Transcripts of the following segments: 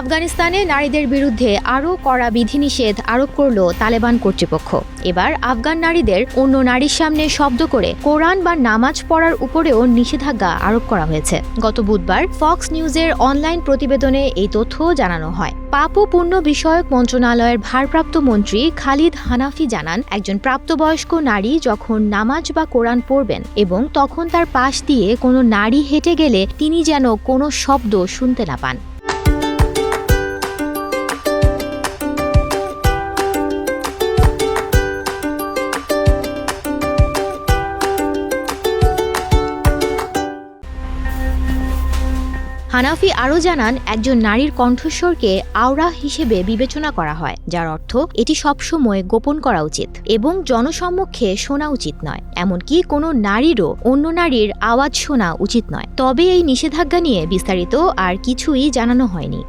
আফগানিস্তানে নারীদের বিরুদ্ধে আরও কড়া বিধিনিষেধ আরোপ করল তালেবান কর্তৃপক্ষ। এবার আফগান নারীদের অন্য নারীর সামনে শব্দ করে কোরআন বা নামাজ পড়ার উপরেও নিষেধাজ্ঞা আরোপ করা হয়েছে। গত বুধবার ফক্স নিউজের অনলাইন প্রতিবেদনে এই তথ্য জানানো হয়। পাপ ও বিষয়ক মন্ত্রণালয়ের ভারপ্রাপ্ত মন্ত্রী খালিদ হানাফি জানান, একজন প্রাপ্তবয়স্ক নারী যখন নামাজ বা কোরআন পড়বেন এবং তখন তার পাশ দিয়ে কোনো নারী হেঁটে গেলে তিনি যেন কোনো শব্দ শুনতে না পান। হানাফি আরও জানান, একজন নারীর কণ্ঠস্বরকে আওরা হিসেবে বিবেচনা করা হয়, যার অর্থ এটি সবসময় গোপন করা উচিত এবং জনসম্মুখে শোনা উচিত নয়। এমনকি কোনো নারীরও অন্য নারীর আওয়াজ শোনা উচিত নয়। তবে এই নিষেধাজ্ঞা নিয়ে বিস্তারিত আর কিছুই জানানো হয়নি।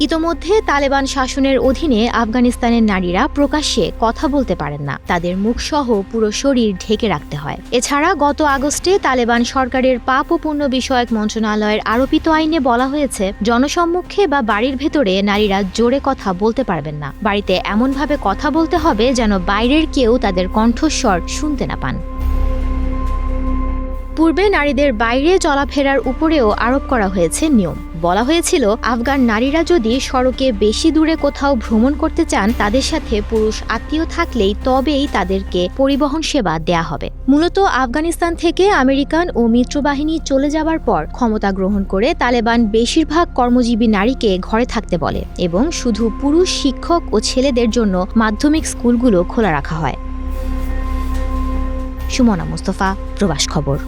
ইতোমধ্যে তালেবান শাসনের অধীনে আফগানিস্তানের নারীরা প্রকাশ্যে কথা বলতে পারেন না। তাদের মুখসহ পুরো শরীর ঢেকে রাখতে হয়। এছাড়া গত আগস্টে তালেবান সরকারের পাপ ও বিষয়ক মন্ত্রণালয়ের আরোপিত আইনে বলা হয়েছে, জনসম্মুখে বা বাড়ির ভেতরে নারীরা জোরে কথা বলতে পারবেন না। বাড়িতে এমনভাবে কথা বলতে হবে যেন বাইরের কেউ তাদের কণ্ঠস্বর শুনতে না পান। পূর্বে নারীদের বাইরে চলাফেরার উপরেও আরোপ করা হয়েছে নিয়ম। বলা হয়েছিল, আফগান নারীরা যদি সড়কে বেশি দূরে কোথাও ভ্রমণ করতে চান, তাদের সাথে পুরুষ আত্মীয় থাকলেই তবেই তাদেরকে পরিবহন সেবা দেয়া হবে। মূলত আফগানিস্তান থেকে আমেরিকান ও মিত্রবাহিনী চলে যাবার পর ক্ষমতা গ্রহণ করে তালেবান বেশিরভাগ কর্মজীবী নারীকে ঘরে থাকতে বলে এবং শুধু পুরুষ শিক্ষক ও ছেলেদের জন্য মাধ্যমিক স্কুলগুলো খোলা রাখা হয়। সুমনা মুস্তফা, প্রবাস খবর।